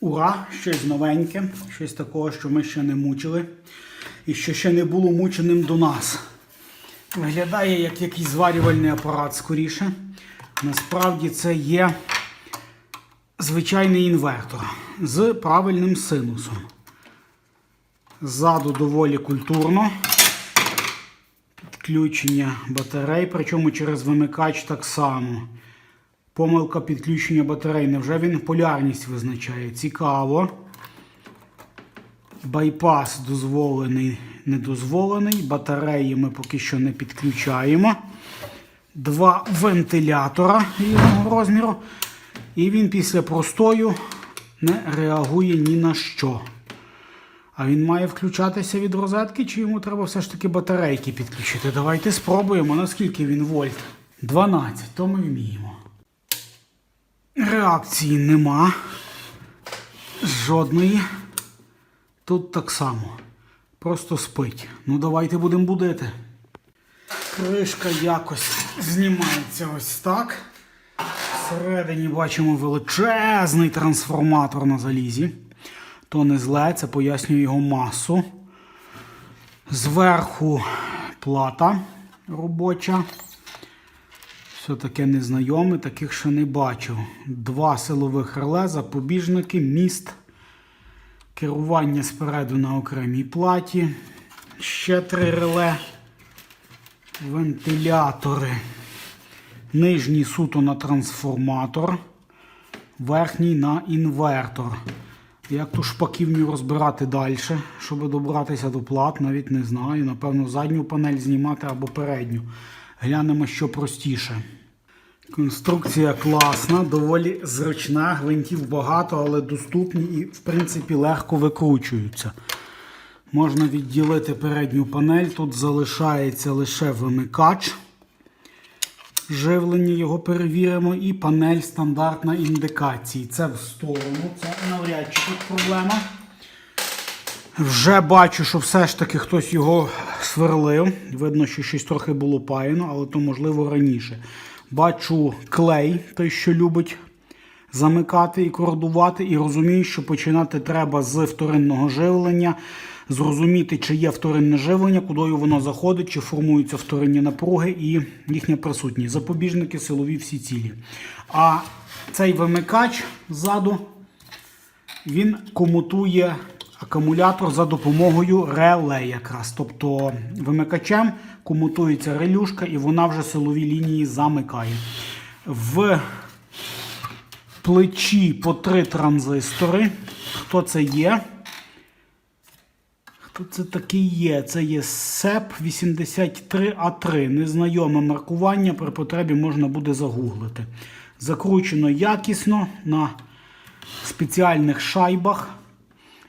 Ура! Щось новеньке, щось такого, що ми ще не мучили. І що ще не було мученим до нас. Виглядає як якийсь зварювальний апарат скоріше. Насправді це є звичайний інвертор з правильним синусом. Ззаду доволі культурно. Підключення батарей, причому через вимикач так само. Помилка підключення батарей. Невже він полярність визначає? Цікаво. Байпас дозволений, недозволений. Батареї ми поки що не підключаємо. Два вентилятора різного розміру. І він після простою не реагує ні на що. А він має включатися від розетки, чи йому треба все ж таки батарейки підключити? Давайте спробуємо, наскільки він вольт. 12, то ми вміємо. Реакції нема. Жодної. Тут так само. Просто спить. Ну давайте будемо будити. Кришка якось знімається ось так. Всередині бачимо величезний трансформатор на залізі. То не зле, це пояснює його масу. Зверху плата робоча. Все таке незнайоме, таких ще не бачив. Два силових реле, запобіжники, міст, керування спереду на окремій платі. Ще три реле, вентилятори. Нижній суто на трансформатор, верхній на інвертор. Як ту шпаківню розбирати далі, щоб добратися до плат, навіть не знаю. Напевно, задню панель знімати або передню. Глянемо, що простіше. Конструкція класна, доволі зручна, гвинтів багато, але доступні і, в принципі, легко викручуються. Можна відділити передню панель. Тут залишається лише вимикач. Живлення його перевіримо, і панель стандартна індикації. Це в сторону, це навряд чи тут проблема. Вже бачу, що все ж таки хтось його сверлив. Видно, що щось трохи було паяно, але то можливо раніше. Бачу клей, той, що любить замикати і кордувати, і розумію, що починати треба з вторинного живлення, зрозуміти, чи є вторинне живлення, кудою воно заходить, чи формуються вторинні напруги і їхня присутність. Запобіжники силові всі цілі. А цей вимикач ззаду він комутує акумулятор за допомогою реле якраз. Тобто вимикачем комутується релюшка і вона вже силові лінії замикає. В плечі по три транзистори. Хто це є? Хто це такий є? Це є SEP 83A3. Незнайоме маркування. При потребі можна буде загуглити. Закручено якісно на спеціальних шайбах.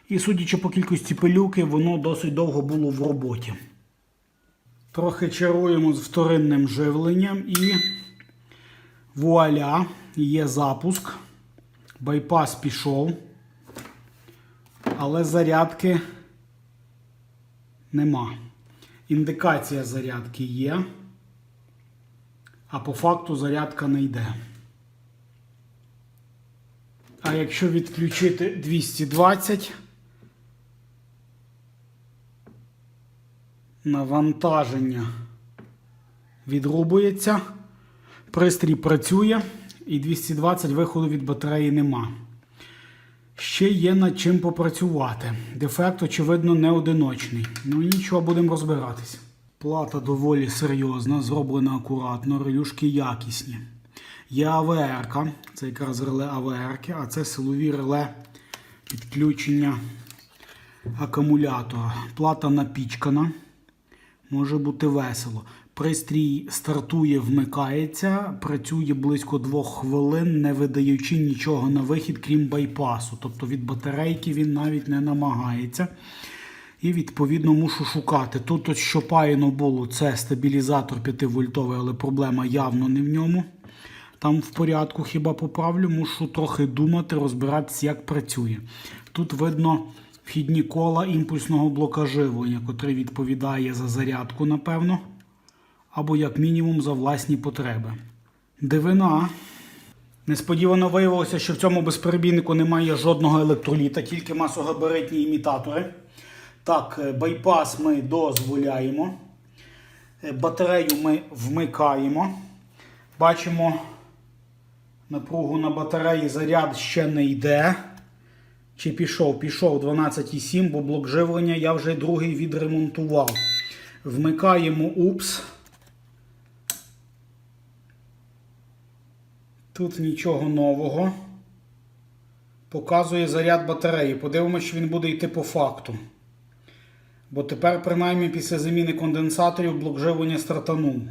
І судячи по кількості пилюки, воно досить довго було в роботі. Трохи чаруємо з вторинним живленням і вуаля, є запуск. Байпас пішов. Але зарядки нема. Індикація зарядки є. А по факту зарядка не йде. А якщо відключити 220, навантаження відрубується, пристрій працює і 220 виходу від батареї нема. Ще є над чим попрацювати. Дефект, очевидно, не одиночний. Ну нічого, будемо розбиратись. Плата доволі серйозна, зроблена акуратно, релюшки якісні. Є АВР, це якраз реле АВР, а це силові реле підключення акумулятора. Плата напічкана. Може бути весело. Пристрій стартує, вмикається, працює близько двох хвилин, не видаючи нічого на вихід, крім байпасу. Тобто від батарейки він навіть не намагається. І відповідно мушу шукати. Тут, ось, що паяно було, це стабілізатор 5 вольтовий, але проблема явно не в ньому. Там в порядку хіба поправлю, мушу трохи думати, розбиратися, як працює. Тут видно вхідні кола імпульсного блока живлення, котрий відповідає за зарядку, напевно, або як мінімум за власні потреби. Дивина. Несподівано виявилося, що в цьому безперебійнику немає жодного електроліта, тільки масогабаритні імітатори. Так, е, байпас ми дозволяємо. Е, Батарею ми вмикаємо. Бачимо напругу на батареї, заряд ще не йде. Чи пішов? Пішов 12,7, бо блок живлення я вже другий відремонтував. Вмикаємо УПС. Тут нічого нового. Показує заряд батареї. Подивимося, що він буде йти по факту. Бо тепер, принаймні, після заміни конденсаторів блок живлення стартанув.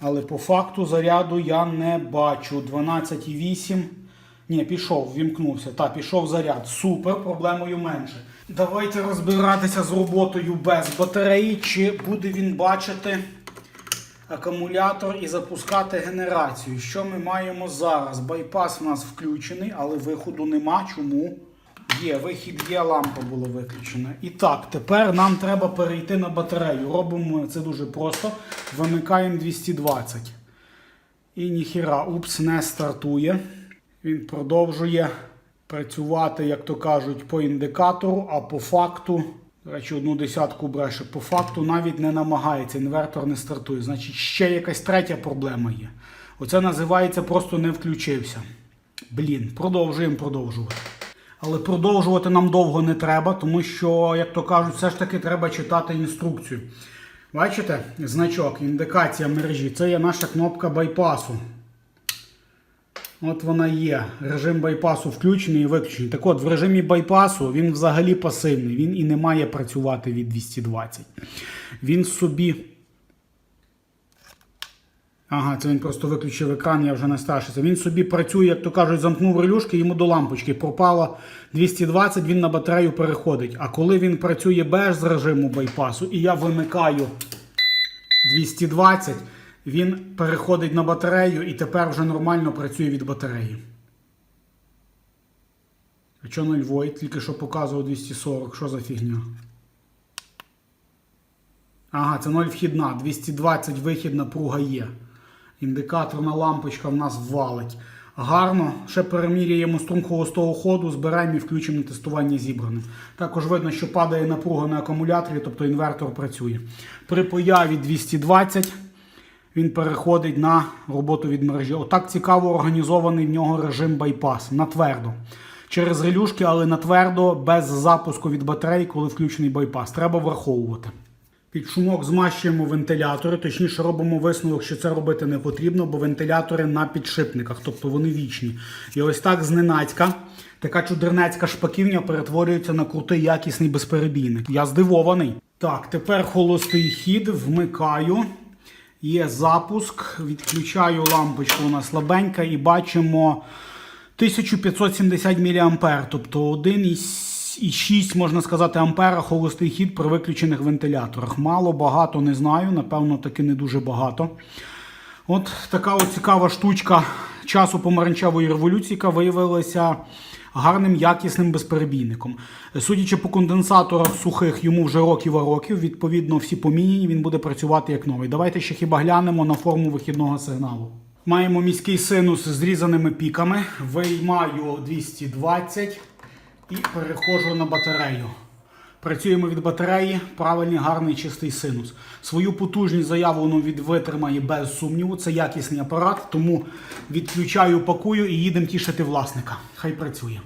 Але по факту заряду я не бачу. 12,8. Ні, пішов, вімкнувся. Так, пішов заряд. Супер, проблемою менше. Давайте розбиратися з роботою без батареї, чи буде він бачити акумулятор і запускати генерацію. Що ми маємо зараз? Байпас у нас включений, але виходу нема. Чому? Є, вихід є, лампа була виключена. І так, тепер нам треба перейти на батарею. Робимо це дуже просто. Вимикаємо 220. І ніхіра, упс, не стартує. Він продовжує працювати, як то кажуть, по індикатору, а по факту, до речі, одну десятку бреше, по факту навіть не намагається, інвертор не стартує. Значить, ще якась третя проблема є. Оце називається просто не включився. Блін, продовжуємо продовжувати. Але продовжувати нам довго не треба, тому що, як то кажуть, все ж таки треба читати інструкцію. Бачите, значок, індикація мережі. Це є наша кнопка байпасу. От вона є. Режим байпасу включений і виключений. Так от, в режимі байпасу він взагалі пасивний. Він і не має працювати від 220. Він собі. Ага, це він просто виключив екран, я вже не старшився. Він собі працює, як то кажуть, замкнув релюшки, йому до лампочки. Пропало 220, він на батарею переходить. А коли він працює без режиму байпасу, і я вимикаю 220, він переходить на батарею і тепер вже нормально працює від батареї. А що 0 вольт? Тільки що показував 240. Що за фігня? Ага, це 0 вхідна. 220 вихід напруга є. Індикаторна лампочка в нас валить. Гарно. Ще переміряємо струм холостого ходу, збираємо і включимо на тестування зібране. Також видно, що падає напруга на акумуляторі, тобто інвертор працює. При появі 220 він переходить на роботу від мережі. Отак цікаво організований в нього режим байпас на твердо. Через релюшки, але на твердо, без запуску від батарей, коли включений байпас. Треба враховувати. Під шумок змащуємо вентилятори, точніше робимо висновок, що це робити не потрібно, бо вентилятори на підшипниках, тобто вони вічні. І ось так зненацька така чудернецька шпаківня перетворюється на крутий якісний безперебійник. Я здивований. Так, тепер холостий хід, вмикаю. Є запуск, відключаю лампочку, вона слабенька, і бачимо 1570 мА, тобто 1,6, можна сказати, ампера холостий хід при виключених вентиляторах. Мало, багато, не знаю, напевно, таки не дуже багато. От така от цікава штучка часу помаранчевої революції, яка виявилася гарним, якісним безперебійником. Судячи по конденсаторах сухих, йому вже років а років, відповідно, всі поміняні, він буде працювати як новий. Давайте ще хіба глянемо на форму вихідного сигналу. Маємо міський синус з зрізаними піками. Виймаю 220 і переходжу на батарею. Працюємо від батареї, правильний, гарний, чистий синус. Свою потужність заявлену від витримає без сумніву. Це якісний апарат, тому відключаю, пакую і їдемо тішити власника. Хай працює.